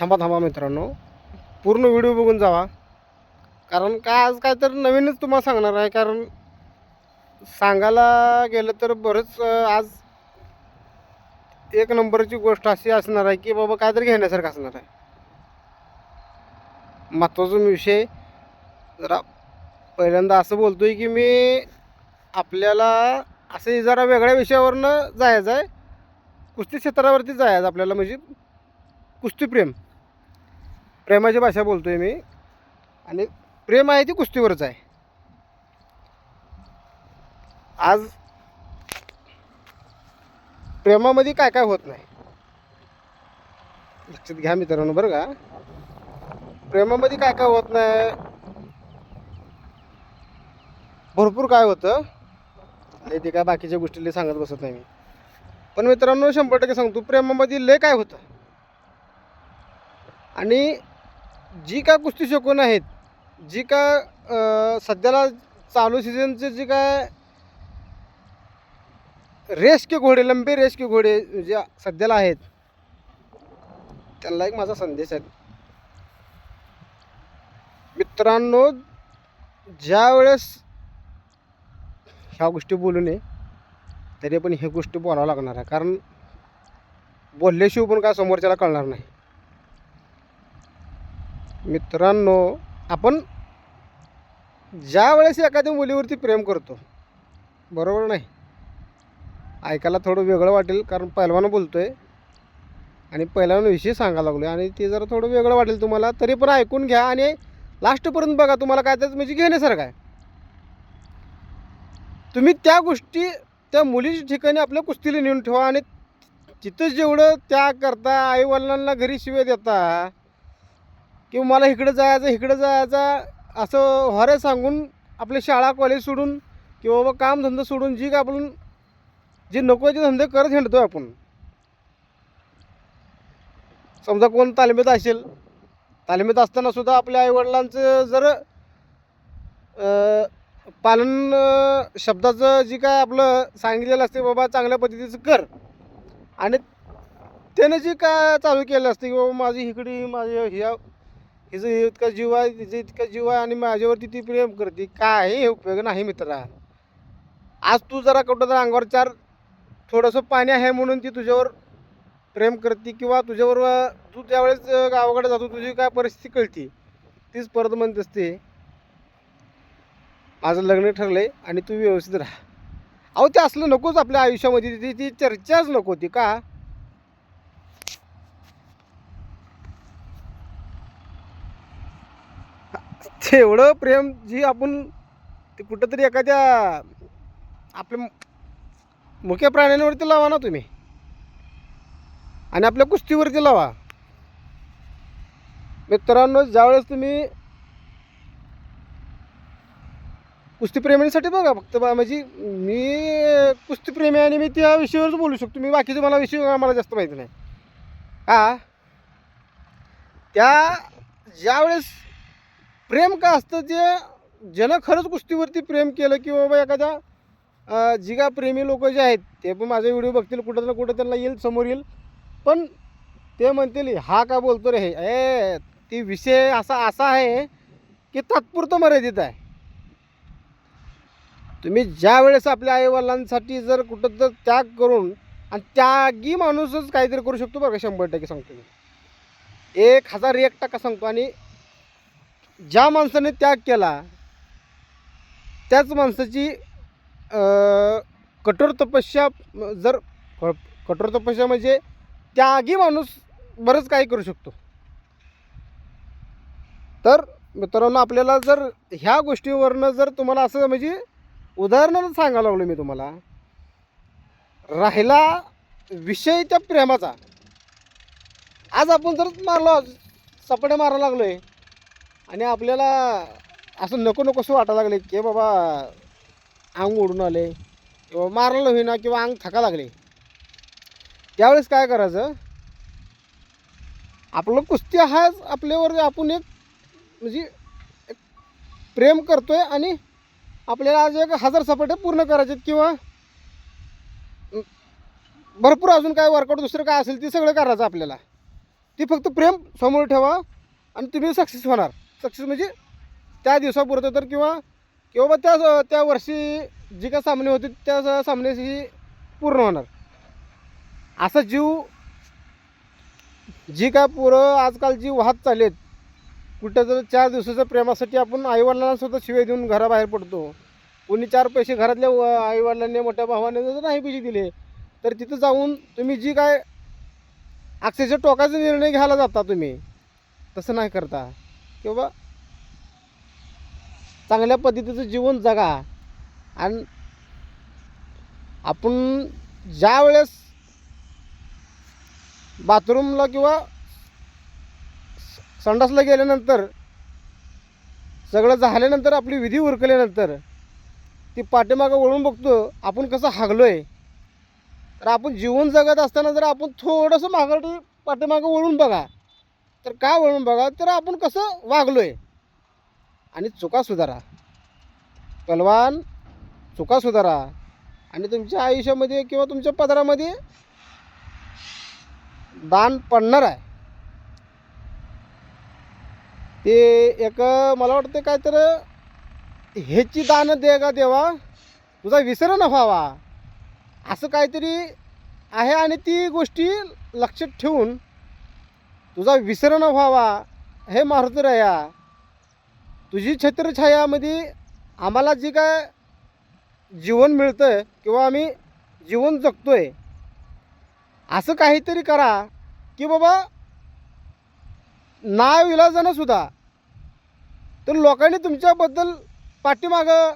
थांबा थांबा मित्रांनो. पूर्ण व्हिडिओ बघून जावा. कारण काय आज काय तर नवीनच तुम्हाला सांगणार आहे. कारण सांगायला गेलं तर बरंच आज एक नंबरची गोष्ट अशी असणार आहे की बाबा काहीतरी घेण्यासारखं असणार आहे. महत्त्वाचा विषय जरा पहिल्यांदा असं बोलतो आहे की मी आपल्याला असे जरा वेगळ्या विषयावरनं जायचं आहे. कुस्ती क्षेत्रावरती जायचं आपल्याला म्हणजे कुस्तीप्रेम प्रेमाची भाषा बोलतोय मी. आणि प्रेम आहे ती कुस्तीवरच आहे. आज प्रेमामध्ये काय काय होत नाही? लक्षात घ्या मित्रांनो बरं का. प्रेमामध्ये काय काय होत नाही? भरपूर काय होतं? आणि ते काय बाकीच्या गोष्टी सांगत बसत नाही मी. पण मित्रांनो शंभर टक्के सांगतो प्रेमामध्ये लय काय होतं? आणि जी काय कुस्ती शिकवून आहेत जी काय सध्याला चालू सीझनचे जी काय रेस के घोडे लंबे रेस के घोडे जे सध्याला आहेत त्यांना एक माझा संदेश आहे. मित्रांनो ज्या वेळेस ह्या गोष्टी बोलू नये तरी पण ह्या गोष्टी बोलावं लागणार आहे. कारण बोलल्याशिवाय पण काय समोरच्याला कळणार नाही. मित्रांनो आपण ज्या वेळेस एखाद्या मुलीवरती प्रेम करतो बरोबर नाही? ऐकायला थोडं वेगळं वाटेल कारण पहिलवानं बोलतो आहे आणि पहिलवानाविषयी सांगायला लागलो आहे आणि ते जरा थोडं वेगळं वाटेल तुम्हाला तरी पण ऐकून घ्या आणि लास्टपर्यंत बघा तुम्हाला काय त्याच म्हणजे घेण्यासारखं आहे. तुम्ही त्या गोष्टी त्या मुलीच्या ठिकाणी आपल्या कुस्तीला नेऊन ठेवा आणि तिथं जेवढं त्या करता आईवडिलांना घरी शिव्या देता किंवा मला इकडं जायचं इकडं जायचं असं हरे सांगून आपली शाळा कॉलेज सोडून किंवा बाबा कामधंदा सोडून जी का आपण जे नको ते धंदे करत हिंडतो आपण. समजा कोण तालमीत असेल तालमीत असताना सुद्धा आपल्या आईवडिलांचं जर पालन शब्दाचं जी काय आपलं सांगितलेलं असते बाबा चांगल्या पद्धतीचं कर. आणि त्याने जी काय चालू केलं असते की बाबा माझी इकडे माझ्या ह्या हिचं हे इतका जीव आहे तिचं इतका जीव आहे आणि माझ्यावरती ती प्रेम करते. काही उपयोग नाही मित्रा. आज तू जरा कुठं तर अंगावर चार थोडंसं पाणी आहे म्हणून ती तुझ्यावर प्रेम करते किंवा तुझ्यावर तू त्यावेळेस गावाकडे जातो तुझी काय परिस्थिती कळती? तीच परत म्हणत असते माझं लग्न ठरलंय आणि तू व्यवस्थित राहा. अहो ते असलं नकोच आपल्या आयुष्यामध्ये ती ती चर्चाच नको ती का? म्हणजे तेवढं प्रेम जी आपण ते कुठंतरी एखाद्या आपल्या मुख्य प्राण्यांवरती लावा ना तुम्ही. आणि आपल्या कुस्तीवरती लावा. मित्रांनो ज्यावेळेस तुम्ही कुस्तीप्रेमीसाठी बघा फक्त बा म्हणजे मी कुस्तीप्रेमी आणि मी त्या विषयावरच बोलू शकतो. मी बाकीचं मला विषय मला जास्त माहिती नाही. का त्या ज्यावेळेस प्रेम का असतं ते ज्यानं खरंच कुस्तीवरती प्रेम केलं की बाबा एखाद्या जिगा प्रेमी लोक जे आहेत ते पण माझे व्हिडिओ बघतील कुठं ना कुठं त्यांना येईल समोर येईल. पण ते म्हणतील हा का बोलतो रे हे? ए ती विषय असा असा आहे की तात्पुरतं मर्यादित आहे. तुम्ही ज्या वेळेस आपल्या आईवडिलांसाठी जर कुठं तर त्याग करून आणि त्यागी माणूसच काहीतरी करू शकतो बरं का? शंभर टक्के सांगतो मी. एक हजार एक टक्का सांगतो आणि ज्या माणसाने त्याग केला त्याच माणसाची कठोर तपस्या जर कठोर तपस्या म्हणजे त्यागी माणूस बरंच काही करू शकतो. तर मित्रांनो आपल्याला जर ह्या गोष्टीवरनं जर तुम्हाला असं म्हणजे उदाहरणानं सांगायला लागलो मी तुम्हाला. राहिला विषय त्या प्रेमाचा. आज आपण जर मारलो सपाट्या मारायला लागलो आहे आणि आपल्याला असं नको नकोसं वाटायला लागले की बाबा अंग उडून आले. किंवा मारलं होईना किंवा अंग थका लागले. त्यावेळेस काय करायचं? आपलं कुस्ती हाच आपल्यावर आपण एक म्हणजे एक प्रेम आहे आणि आपल्याला आज एक हजार सपाटे पूर्ण करायचे किंवा भरपूर अजून काय वर्कआउट दुसरं काय असेल ते सगळं करायचं आपल्याला. ती फक्त प्रेम समोर ठेवा आणि तुम्ही सक्सेस होणार. सक्सेस म्हणजे त्या दिवसापुरतं तर किंवा किंवा त्या त्या वर्षी जी काय सामने होते त्या सामन्याशी पूर्ण होणार. असा जीव जी काय पोरं आजकाल जी वाहत आहेत कुठं जर चार दिवसाच्या प्रेमासाठी आपण आईवडिलांना सुद्धा शिवाय देऊन घराबाहेर पडतो. कोणी चार पैसे घरातल्या व- आईवडिलांनी मोठ्या भावाने जर नाही पैसे दिले तर तिथं जाऊन तुम्ही जी काय अक्षरशः टोकाचा निर्णय घ्यायला जाता तुम्ही. तसं नाही करता. किंवा चांगल्या पद्धतीचं जीवन जगा. आणि आपण ज्या वेळेस बाथरूमला किंवा संडासला गेल्यानंतर सगळं झाल्यानंतर आपली विधी उरकल्यानंतर ती पाठीमागं वळून बघतो आपण कसं हागलो आहे तर आपण जीवन जगत असताना जर आपण थोडंसं मागं पाठीमागं वळून बघा. तर का वळून बघा तर आपण कसं वागलो आहे आणि चुका सुधारा. पलवान चुका सुधारा. आणि तुमच्या आयुष्यामध्ये किंवा तुमच्या पदरामध्ये दान पडणार आहे. ते एक मला वाटतं काय तर ह्याची दान दे का देवा. तुझा विसर न व्हावा. असं काहीतरी आहे आणि ती गोष्टी लक्षात ठेवून तुझा विसर न व्हावा हे मारुतीराया तुझी छत्रछायामध्ये आम्हाला जी काय जीवन मिळतं आहे किंवा आम्ही जीवन जगतोय असं काहीतरी करा की बाबा नाव इलाजानं सुद्धा. तर लोकांनी तुमच्याबद्दल पाठीमागं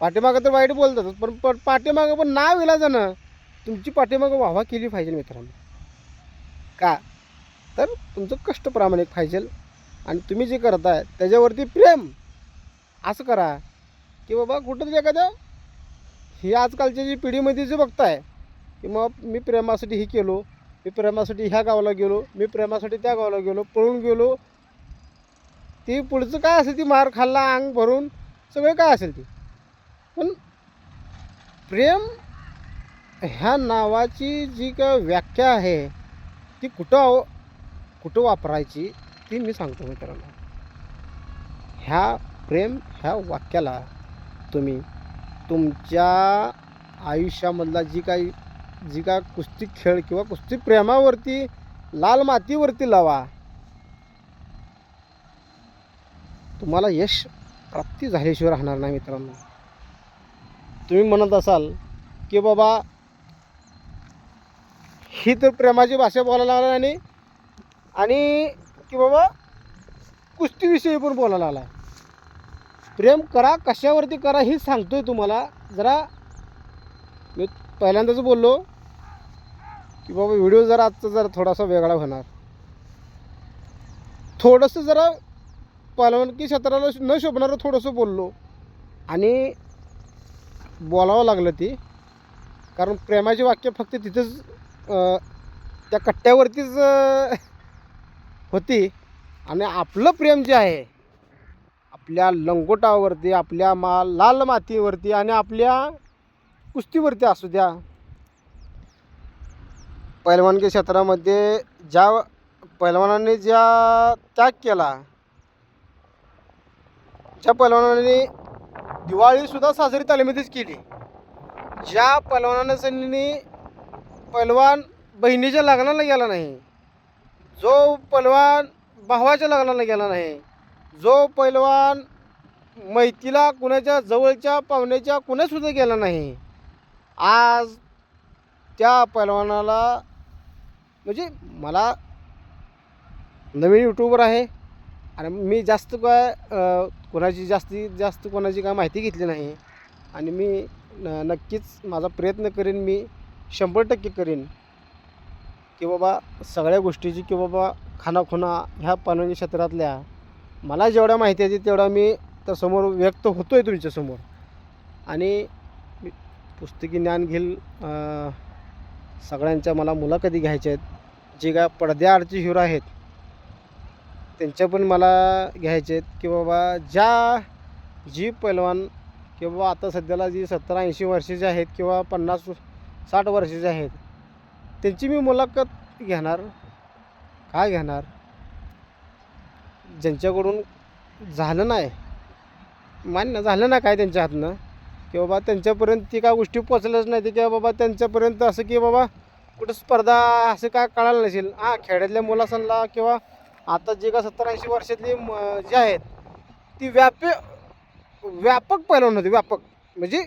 पाठीमागं तर वाईट बोलतातच पण पण पाठीमागं पण नाव इलाजानं तुमची पाठीमागं वाहवा केली पाहिजे मित्रांनो. का? तर तुमचं कष्ट प्रामाणिक पाहिजे आणि तुम्ही जे करताय त्याच्यावरती प्रेम. असं करा. की बाबा कुठं तरी एखाद्या ही आजकालच्या जी पिढीमध्ये जे बघताय की मग मी प्रेमासाठी हे केलो मी प्रेमासाठी ह्या गावाला गेलो मी प्रेमासाठी त्या गावाला गेलो पळून गेलो ती पुढचं काय असेल ती मार खाल्ला अंग भरून सगळं काय असेल ती. पण प्रेम ह्या नावाची जी काय व्याख्या आहे ती कुठं कुठं वापरायची ती मी सांगतो मित्रांनो. ह्या प्रेम ह्या वाक्याला तुम्ही तुमच्या आयुष्यामधला जी काही जी काय कुस्ती खेळ किंवा कुस्ती प्रेमावरती लाल मातीवरती लावा. तुम्हाला यश प्राप्ती झाल्याशिवाय राहणार नाही मित्रांनो. तुम्ही म्हणत असाल की बाबा ही तर प्रेमाची भाषा बोलायला लागला आणि आणि की बाबा कुस्तीविषयी पण बोलायला आला प्रेम करा कशावरती करा हे आहे तुम्हाला. जरा मी पहिल्यांदाच बोललो की बाबा व्हिडिओ जरा आजचा जरा थोडासा वेगळा होणार. थोडंसं जरा पालवणकी क्षेत्राला न शोभणारं थोडंसं बोललो. आणि बोलावं लागलं ती. कारण प्रेमाची वाक्य फक्त तिथंच त्या कट्ट्यावरतीच होती. आणि आपलं प्रेम जे आहे आपल्या लंगोटावरती आपल्या मा लाल मातीवरती आणि आपल्या कुस्तीवरती असू द्या. पैलवानगी क्षेत्रामध्ये ज्या पैलवानांनी ज्या त्याग केला ज्या पैलवानांनी दिवाळीसुद्धा साजरी तालमीतच केली ज्या पैलवानांनी पैलवान बहिणीच्या लग्नाला गेला नाही जो पैलवान भावाच्या लग्नाला गेला नाही जो पैलवान मैतीला कुणाच्या जवळच्या पाहुण्याच्या कुणासुद्धा गेला नाही आज त्या पैलवानाला म्हणजे मला नवीन यूट्यूबर आहे आणि मी जास्त काय कुणाची कोणाची जास्तीत जास्त कोणाची काय माहिती घेतली नाही आणि मी न नक्कीच माझा प्रयत्न करेन मी शंभर टक्के करेन. की बाबा सगळ्या गोष्टीची की बाबा खानाखुणा ह्या पानवणी क्षेत्रातल्या मला जेवढ्या माहिती आहे तेवढा मी त्या समोर व्यक्त होतो आहे तुमच्यासमोर आणि पुस्तकी ज्ञान घेईल सगळ्यांच्या मला मुलाखती घ्यायच्या आहेत. जे काय पडद्याआडचे हिरो आहेत त्यांच्या पण मला घ्यायचे आहेत की बाबा ज्या जी पैलवान किंवा आता सध्याला जी सत्तर ऐंशी वर्षाचे आहेत किंवा पन्नास साठ वर्षाचे आहेत त्यांची मी मुलाखत घेणार. काय घेणार? ज्यांच्याकडून झालं नाही मान्य झालं ना काय त्यांच्या हातनं की बाबा त्यांच्यापर्यंत ती काय गोष्टी पोचल्याच नाही. की बाबा त्यांच्यापर्यंत असं की बाबा कुठं स्पर्धा असं काय कळालं नसेल. हां खेड्यातल्या मुलासांना किंवा आता जे का सत्तर ऐंशी वर्षातली म- जी आहेत ती व्याप व्यापक पैलवान होती व्यापक. म्हणजे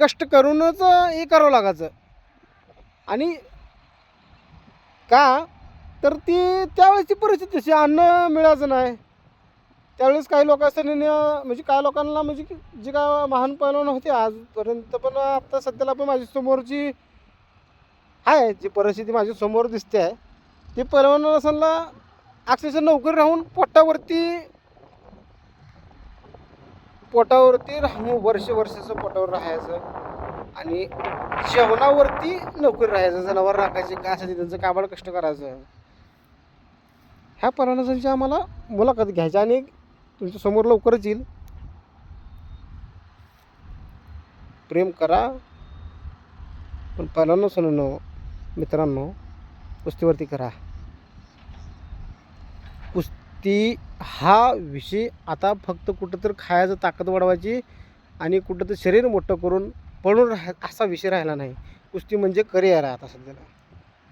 कष्ट करूनच हे करावं लागायचं. आणि का? तर ती त्यावेळेसची परिस्थिती तशी अन्न मिळायचं नाही. त्यावेळेस काही लोक म्हणजे काही लोकांना म्हणजे की जी काय महान पैलवान होते आजपर्यंत पण आता सध्याला पण माझ्यासमोरची आहे. जी परिस्थिती माझ्यासमोर दिसते आहे. ती पैलवान असला अक्षरशः नोकरी राहून पोटावरती पोटावरती राहून वर्ष वर्षाचं पोटावर राहायचं. आणि जेवणावरती नोकरी राहायचं जनावर राखायचे काय असायचे त्यांचं काबाड कष्ट करायचं. ह्या पराणासांची आम्हाला मुलाखत घ्यायची आणि तुमच्यासमोर लवकरच येईल. प्रेम करा. पण पहिल्यांदा सुनो मित्रांनो कुस्तीवरती करा. कुस्ती हा विषय आता फक्त कुठं तर खायचं ताकद वाढवायची आणि कुठं तर शरीर मोठं करून पडून राहा असा विषय राहिला नाही. कुस्ती म्हणजे करिअर आहे आता सध्याला.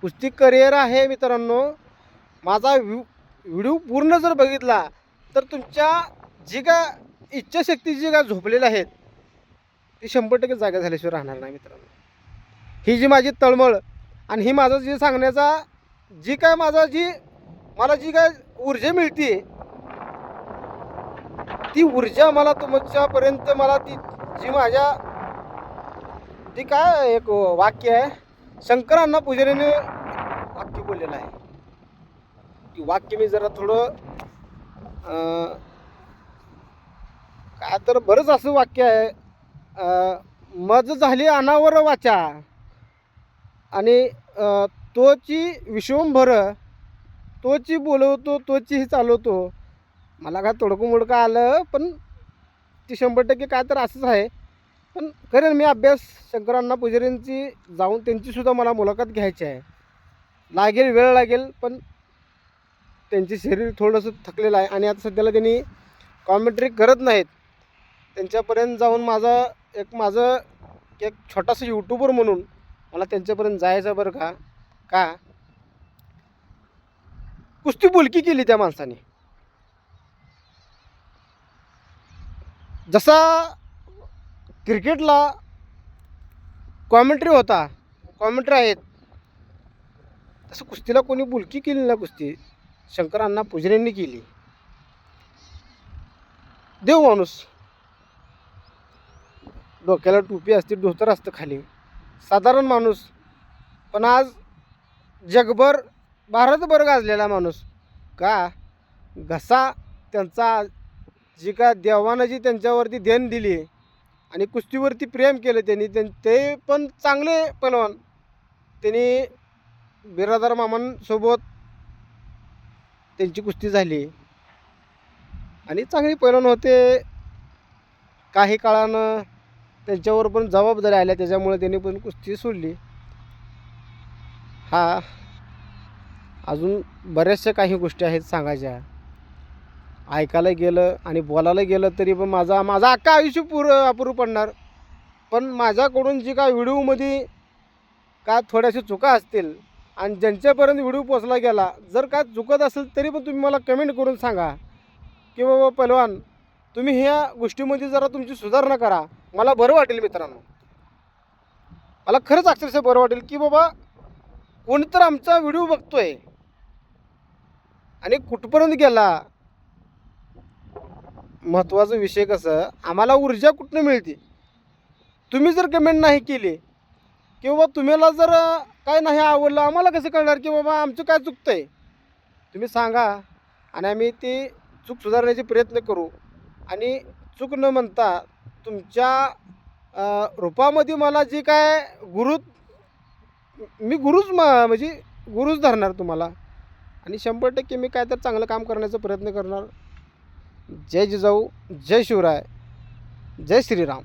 कुस्ती करिअर आहे मित्रांनो. माझा व्ह्यू व्हिडिओ पूर्ण जर बघितला तर तुमच्या जी का इच्छाशक्ती जी का झोपलेल्या आहेत ती शंभर टक्के जागा झाल्याशिवाय राहणार नाही मित्रांनो. ही जी माझी तळमळ आणि ही माझं जे सांगण्याचा जी काय माझा जी मला जी काय ऊर्जा मिळते ती ऊर्जा मला तुमच्यापर्यंत मला ती जी माझ्या ती काय एक वाक्य आहे? शंकरांना पुजारीने वाक्य बोललेलं आहे. ती वाक्य मी जरा थोडं काय तर बरंच असं वाक्य आहे. मज झाली अनावर वाचा. आणि तोची विश्वंभर तोची बोलवतो तोचीही चालवतो. मला काय तोडकं मोडकं आलं पण ती शंभर टक्के काय तर असंच आहे. पण करेन मी अभ्यास. शंकरांना पुजारींची जाऊन त्यांचीसुद्धा मला मुलाखत घ्यायची आहे. लागेल वेळ लागेल पण त्यांचे शरीर थोडंसं थकलेलं आहे आणि आता सध्याला त्यांनी कॉमेंट्री करत नाहीत. त्यांच्यापर्यंत जाऊन माझं एक माझं एक छोटासा यूट्यूबर म्हणून मला त्यांच्यापर्यंत जायचं बरं का? का? कुस्ती बोलकी केली त्या माणसाने. जसा क्रिकेटला कॉमेंट्री होता. कॉमेंट्री आहेत. तसं कुस्तीला कोणी बुलकी केली ना कुस्ती शंकरांना पुजऱ्यांनी केली. देव माणूस. डोक्याला टोपी असते धोतर असतं खाली. साधारण माणूस. पण आज जगभर भारतभर गाजलेला माणूस. का? घसा त्यांचा जी का देवानं जी त्यांच्यावरती देण दिली आणि कुस्तीवरती प्रेम केलं त्यांनी त्यां ते पण चांगले पलवान. त्यांनी बिरादार मामांसोबत त्यांची कुस्ती झाली. आणि चांगली पैलवान होते. काही काळानं त्यांच्यावर पण जबाबदारी आल्या त्याच्यामुळे त्यांनी पण कुस्ती सोडली. हा अजून बऱ्याचशा काही गोष्टी आहेत सांगायच्या. ऐकायला गेलं आणि बोलायला गेलं तरी पण माझा माझा अख्खा आयुष्य पुर अपुरू पडणार. पण माझ्याकडून जी काय व्हिडिओमध्ये का थोड्याशा चुका असतील आणि ज्यांच्यापर्यंत व्हिडिओ पोचला गेला जर काय चुकत असेल तरी पण तुम्ही मला कमेंट करून सांगा. की बाबा पहलवान तुम्ही ह्या गोष्टीमध्ये जरा तुमची सुधारणा करा. मला बरं वाटेल मित्रांनो. मला खरंच अक्षरशः बरं वाटेल की बाबा कोणतर आमचा व्हिडिओ बघतोय. आणि कुठपर्यंत गेला महत्त्वाचा विषय कसं आम्हाला ऊर्जा कुठनं मिळते? तुम्ही जर कमेंट नाही केली की तुम्हाला जर काय नाही आवडलं आम्हाला कसं कळणार की बाबा आमचं काय चुकतं आहे तुम्ही सांगा आणि आम्ही ती चूक सुधारण्याचे प्रयत्न करू. आणि चूक न म्हणता तुमच्या रूपामध्ये मला जे काय गुरु मी गुरुच म म्हणजे गुरुच धरणार तुम्हाला. आणि शंभर टक्के मी काय तर चांगलं काम करण्याचा प्रयत्न करणार. जय जिजाऊ जय शिवराय जय श्रीराम.